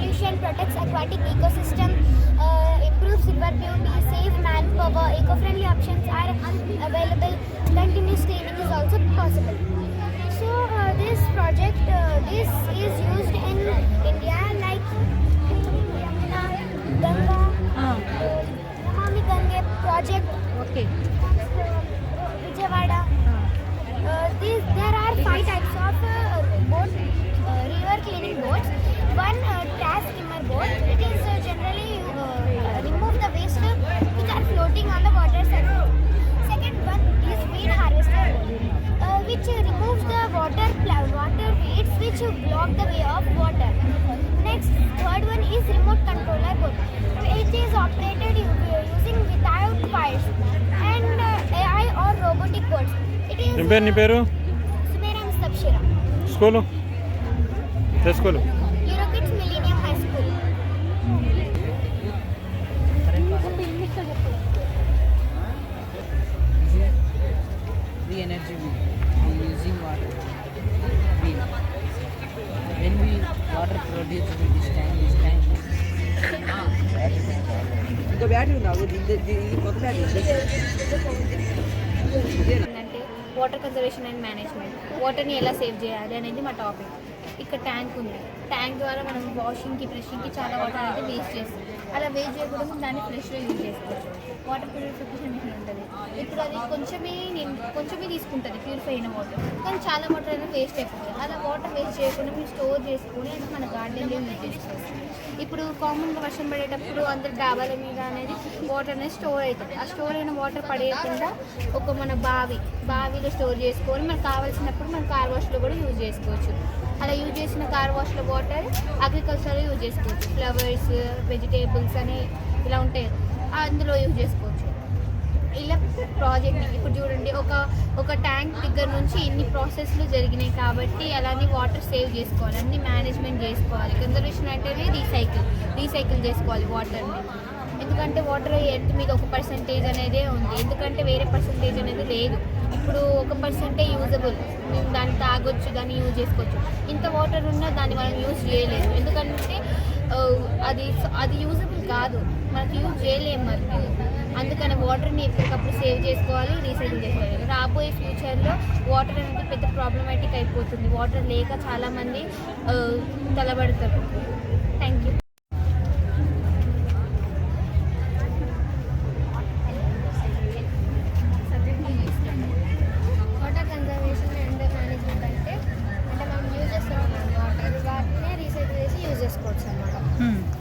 Pollution, protects aquatic ecosystem, uh, improves river beauty, save manpower, eco-friendly options are available. Continuous cleaning is also possible. So uh, this project, uh, this is used in India like Yamuna, Ganga, uh, Namami Gange project, okay which uh, block the way of water. Next, third one is remote controller boat, which is operated u- using without wires and uh, AI or robotic boats. It is నీ పేరు నీ పేరు Sumeram Sabshira, school A school Eurokids Millennium High School. the energy we, we using water. We, when we water produce with this time, this time. ఇంకో battery ఉందా? కొత్త battery water conservation and management వాటర్ని ఎలా save చేయాలి అనేది మా topic ఇక్కడ tank ఉంది. ట్యాంక్ ద్వారా మనం వాషింగ్కి బ్రషింగ్కి చాలా వాటర్ అయితే వేస్ట్ చేస్తాం. అలా వేస్ట్ చేయకూడదు దాన్ని ఫ్రెష్గా యూజ్ చేసుకోవచ్చు వాటర్ ప్యూరిఫికేషన్ మిషన్ ఉంటుంది. ఇప్పుడు అది కొంచెమే నేను కొంచెమే తీసుకుంటుంది ప్యూరిఫై అయిన వాటర్ కానీ చాలా వాటర్ అనేది వేస్ట్ అయిపోతుంది. అలా వాటర్ వేస్ట్ చేయకుండా మీరు స్టోర్ చేసుకొని అది మన గార్డెన్లో యూజ్ చేసుకోవచ్చు. ఇప్పుడు కామన్గా వర్షం పడేటప్పుడు అందరు డాబాల మీద అనేది వాటర్ అనేది స్టోర్ అవుతుంది ఆ స్టోర్ అయిన వాటర్ పడేయకుండా ఒక మన బావి బావిలో స్టోర్ చేసుకొని మనకు కావాల్సినప్పుడు మన కార్ వాష్లో కూడా యూజ్ చేసుకోవచ్చు. అలా యూజ్ చేసిన కార్ వాష్లో వాటర్ అగ్రికల్చర్ యూజ్ చేసుకోవచ్చు. ఫ్లవర్స్ వెజిటేబుల్స్ అని ఇలా ఉంటాయి. అందులో యూజ్ చేసుకోవచ్చు. ఇలా ప్రాజెక్ట్ని ఇప్పుడు చూడండి ఒక ఒక ట్యాంక్ దగ్గర నుంచి ఇన్ని ప్రాసెస్లు జరిగినాయి కాబట్టి అలానే వాటర్ సేవ్ చేసుకోవాలి. అన్ని మేనేజ్మెంట్ చేసుకోవాలి. కన్జర్వేషన్ అంటే రీసైకిల్ రీసైకిల్ చేసుకోవాలి వాటర్ని ఎందుకంటే వాటర్ ఎర్త్ మీద ఒక పర్సంటేజ్ అనేది ఉంది. ఎందుకంటే వేరే పర్సంటేజ్ అనేది లేదు. ఇప్పుడు ఒక పర్సెంటే యూజబుల్ మేము దాన్ని తాగొచ్చు దాన్ని యూజ్ చేసుకోవచ్చు. ఇంత వాటర్ ఉన్నా దాన్ని మనం యూజ్ చేయలేము. ఎందుకంటే అది అది యూజబుల్ కాదు. మనకి యూజ్ చేయలేము మరి అందుకని వాటర్ని ఎప్పటికప్పుడు సేవ్ చేసుకోవాలి రీసైకిల్ చేసుకోవాలి. రాబోయే ఫ్యూచర్లో వాటర్ అనేది పెద్ద ప్రాబ్లమాటిక్ అయిపోతుంది. వాటర్ లేక చాలామంది తలబడతారు. Thank you Hmm.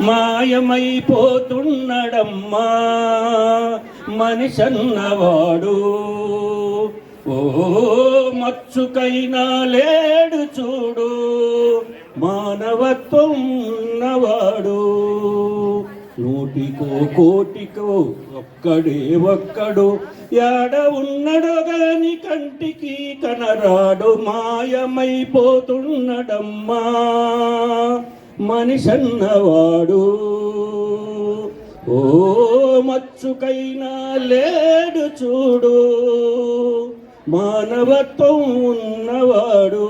మాయమైపోతున్నడమ్మా. మనిషన్నవాడు. ఓ మచ్చుకైనా లేడు చూడు. మానవత్వం ఉన్నవాడు. నూటికో కోటికో ఒక్కడే ఒక్కడు. యాడ ఉన్నడు గాని కంటికి కనరాడు. మాయమైపోతున్నడమ్మా. మనిషన్నవాడు. ఓ మచ్చుకైనా లేడు చూడు మానవత్వం ఉన్నవాడు.